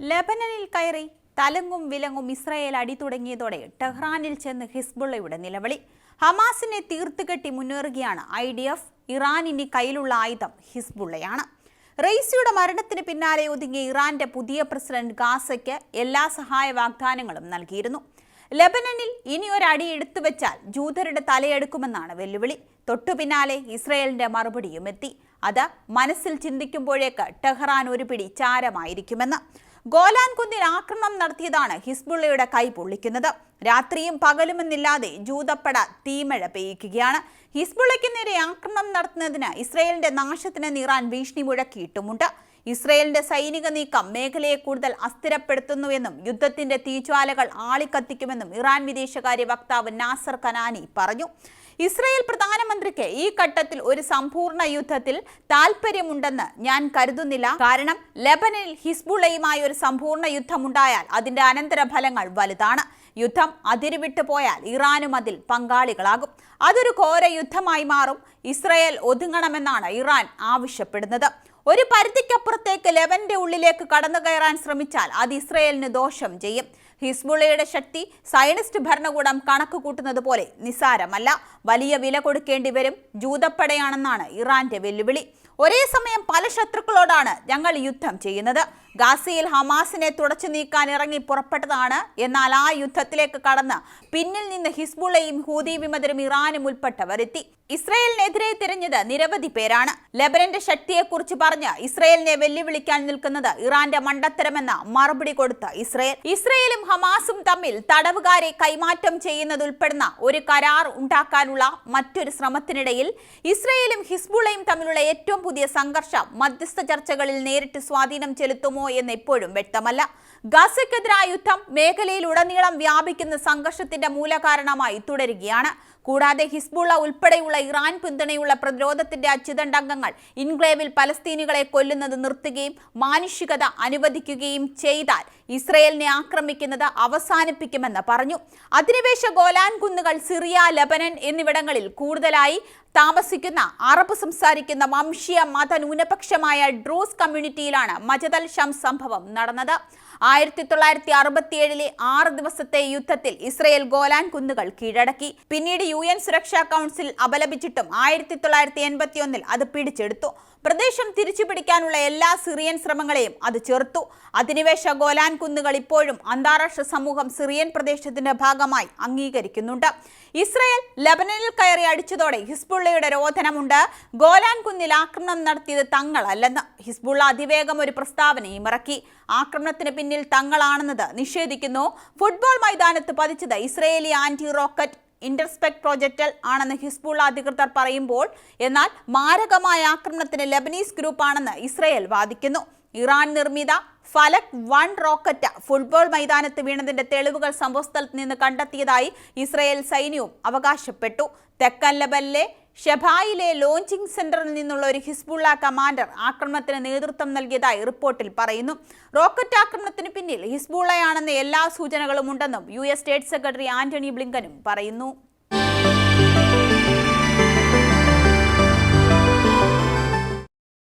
ലെബനനിൽ കയറി തലങ്ങും വിലങ്ങും ഇസ്രായേൽ അടി തുടങ്ങിയതോടെ ടെഹ്റാനിൽ ചെന്ന് ഹിസ്ബുള്ളയുടെ നിലവിളി. ഹമാസിനെ തീർത്തുകെട്ടി മുന്നേറുകയാണ് ഐ ഡി എഫ്. ഇറാനിന് കയ്യിലുള്ള ആയുധം ഹിസ്ബുള്ളയാണ്. റെയ്സിയുടെ മരണത്തിന് പിന്നാലെ ഒതുങ്ങിയ ഇറാന്റെ പുതിയ പ്രസിഡന്റ് ഗാസയ്ക്ക് എല്ലാ സഹായ വാഗ്ദാനങ്ങളും നൽകിയിരുന്നു. ലബനനിൽ ഇനി ഒരടി എടുത്തു വെച്ചാൽ ജൂതരുടെ തലയെടുക്കുമെന്നാണ് വെല്ലുവിളി. തൊട്ടു പിന്നാലെ ഇസ്രയേലിന്റെ മറുപടിയും എത്തി. അത് മനസ്സിൽ ചിന്തിക്കുമ്പോഴേക്ക് ടെഹ്റാൻ ഒരു പിടി ചാരമായിരിക്കുമെന്ന്. ഗോലാൻ കുന്നിൽ ആക്രമണം നടത്തിയതാണ് ഹിസ്ബുള്ളയുടെ കൈ പൊള്ളിക്കുന്നത്. രാത്രിയും പകലുമെന്നില്ലാതെ ജൂതപ്പട തീമഴ പെയ്യിക്കുകയാണ്. ഹിസ്ബുള്ളയ്ക്ക് നേരെ ആക്രമണം നടത്തുന്നതിന് ഇസ്രയേലിന്റെ നാശത്തിന് ഇറാൻ ഭീഷണി മുഴക്കിയിട്ടുമുണ്ട്. ഇസ്രയേലിന്റെ സൈനിക നീക്കം മേഖലയെ കൂടുതൽ അസ്ഥിരപ്പെടുത്തുന്നുവെന്നും യുദ്ധത്തിന്റെ തീജ്വാലകൾ ആളിക്കത്തിക്കുമെന്നും ഇറാൻ വിദേശകാര്യ വക്താവ് നാസർ കനാനി പറഞ്ഞു. ഇസ്രയേൽ പ്രധാനമന്ത്രിക്ക് ഈ ഘട്ടത്തിൽ ഒരു സമ്പൂർണ യുദ്ധത്തിൽ താൽപ്പര്യമുണ്ടെന്ന് ഞാൻ കരുതുന്നില്ല. കാരണം ലെബനനിൽ ഹിസ്ബുള്ളയുമായി ഒരു സമ്പൂർണ യുദ്ധമുണ്ടായാൽ അതിന്റെ അനന്തരഫലങ്ങൾ വലുതാണ്. യുദ്ധം അതിരുവിട്ടു പോയാൽ ഇറാനും അതിൽ പങ്കാളികളാകും. അതൊരു ഘോര യുദ്ധമായി മാറും. ഇസ്രയേൽ ഒതുങ്ങണമെന്നാണ് ഇറാൻ ആവശ്യപ്പെടുന്നത്. ഒരു പരിധിക്കപ്പുറത്തേക്ക് ലെവന്റെ ഉള്ളിലേക്ക് കടന്നു കയറാൻ ശ്രമിച്ചാൽ അത് ഇസ്രയേലിന് ദോഷം ചെയ്യും. ഹിസ്ബുള്ളയുടെ ശക്തി സയനിസ്റ്റ് ഭരണകൂടം കണക്ക് കൂട്ടുന്നത് പോലെ നിസ്സാരമല്ല. വലിയ വില കൊടുക്കേണ്ടി വരും. ജൂതപ്പടയാണെന്നാണ് ഇറാന്റെ വെല്ലുവിളി. ഒരേ സമയം പല ശത്രുക്കളോടാണ് ഞങ്ങൾ യുദ്ധം ചെയ്യുന്നത്. ഗാസയിൽ ഹമാസിനെ തുടച്ചു നീക്കാൻ ഇറങ്ങി പുറപ്പെട്ടതാണ്. എന്നാൽ ആ യുദ്ധത്തിലേക്ക് കടന്ന് പിന്നിൽ നിന്ന് ഹിസ്ബുള്ളയും ഹൂതി വിമതരും ഇറാനും ഉൾപ്പെട്ടവരെത്തി. ഇസ്രയേലിനെതിരെ തിരഞ്ഞത് നിരവധി പേരാണ്. ലെബനന്റെ ശക്തിയെക്കുറിച്ച് പറഞ്ഞ് ഇസ്രയേലിനെ വെല്ലുവിളിക്കാൻ നിൽക്കുന്നത് ഇറാന്റെ മണ്ടത്തരമെന്ന മറുപടി കൊടുത്ത ഇസ്രയേൽ. ഇസ്രയേലും ഹമാസും തമ്മിൽ തടവുകാരെ കൈമാറ്റം ചെയ്യുന്നതുൾപ്പെടുന്ന ഒരു കരാർ ഉണ്ടാക്കാനുള്ള മറ്റൊരു ശ്രമത്തിനിടയിൽ ഇസ്രയേലും ഹിസ്ബുളയും തമ്മിലുള്ള ഏറ്റവും പുതിയ സംഘർഷം മധ്യസ്ഥ ചർച്ചകളിൽ നേരിട്ട് സ്വാധീനം ചെലുത്തുമോ എന്ന് ഇപ്പോഴും വ്യക്തമല്ല. ഗാസയ്ക്കെതിരായ യുദ്ധം മേഖലയിൽ ഉടനീളം വ്യാപിക്കുന്ന സംഘർഷത്തിന്റെ മൂലകാരണമായി തുടരുകയാണ്. കൂടാതെ ഹിസ്ബുള്ള ഉൾപ്പെടെയുള്ള ഇറാൻ പിന്തുണയുള്ള പ്രതിരോധത്തിന്റെ അച്ചുതണ്ടംഗങ്ങൾ ഇൻക്ലേവിൽ പലസ്തീനികളെ കൊല്ലുന്നത് നിർത്തുകയും മാനുഷികത അനുവദിക്കുകയും ചെയ്താൽ ഇസ്രയേലിനെ ആക്രമിക്കുന്നത് അവസാനിപ്പിക്കുമെന്ന് പറഞ്ഞു. അധിനിവേശ ഗോലാൻ കുന്നുകൾ സിറിയ ലബനൻ എന്നിവിടങ്ങളിൽ കൂടുതലായി താമസിക്കുന്ന അറബ് സംസാരിക്കുന്ന വംശീയ മത ന്യൂനപക്ഷമായ ഡ്രൂസ് കമ്മ്യൂണിറ്റിയിലാണ് മജദൽ ഷം സംഭവം നടന്നത്. ആയിരത്തി തൊള്ളായിരത്തി അറുപത്തിയേഴിലെ ആറ് ദിവസത്തെ യുദ്ധത്തിൽ ഇസ്രയേൽ ഗോലാൻ കുന്നുകൾ കീഴടക്കി. പിന്നീട് യു എൻ സുരക്ഷാ കൗൺസിൽ അപലപിച്ചിട്ടും ആയിരത്തി തൊള്ളായിരത്തി എൺപത്തി ഒന്നിൽ അത് പിടിച്ചെടുത്തു. പ്രദേശം തിരിച്ചു തിരിച്ചുപിടിക്കാനുള്ള എല്ലാ സിറിയൻ ശ്രമങ്ങളെയും അത് ചെറുത്തു. അധിനിവേശ ഗോലാൻ കുന്നുകൾ ഇപ്പോഴും അന്താരാഷ്ട്ര സമൂഹം സിറിയൻ പ്രദേശത്തിന്റെ ഭാഗമായി അംഗീകരിക്കുന്നുണ്ട്. ഇസ്രയേൽ ലബനനിൽ കയറി അടിച്ചതോടെ ഹിസ്ബുള്ളയുടെ രോധനമുണ്ട്. ഗോലാൻ കുന്നിൽ ആക്രമണം നടത്തിയത് തങ്ങളല്ലെന്ന് ഹിസ്ബുള്ള അതിവേഗം ഒരു പ്രസ്താവനയും ഇറക്കി. ആക്രമണത്തിന് പിന്നിൽ തങ്ങളാണെന്നത് നിഷേധിക്കുന്നു. ഫുട്ബോൾ മൈതാനത്ത് പതിച്ചത് Israeli anti rocket intercept projectile ആണെന്ന് ഹിസ്ബുള്ള അധികൃതർ പറയുമ്പോൾ എന്നാൽ മാരകമായ ആക്രമണത്തിന് ലബനീസ് ഗ്രൂപ്പാണെന്ന് ഇസ്രയേൽ വാദിക്കുന്നു. ഇറാൻ നിർമ്മിത ഫലക് വൺ റോക്കറ്റ് ഫുട്ബോൾ മൈതാനത്ത് വീണതിന്റെ തെളിവുകൾ സംഭവസ്ഥലത്ത് നിന്ന് കണ്ടെത്തിയതായി ഇസ്രയേൽ സൈന്യവും അവകാശപ്പെട്ടു. തെക്കൻ ലബനിലെ ഷെബായിലെ ലോഞ്ചിംഗ് സെന്ററിൽ നിന്നുള്ള ഒരു ഹിസ്ബുള്ള കമാൻഡർ ആക്രമണത്തിന് നേതൃത്വം നൽകിയതായി റിപ്പോർട്ടിൽ പറയുന്നു. റോക്കറ്റ് ആക്രമണത്തിന് പിന്നിൽ ഹിസ്ബുള്ളയാണെന്ന എല്ലാ സൂചനകളും ഉണ്ടെന്നും U S state secretary Antony ബ്ലിങ്കനും പറയുന്നു.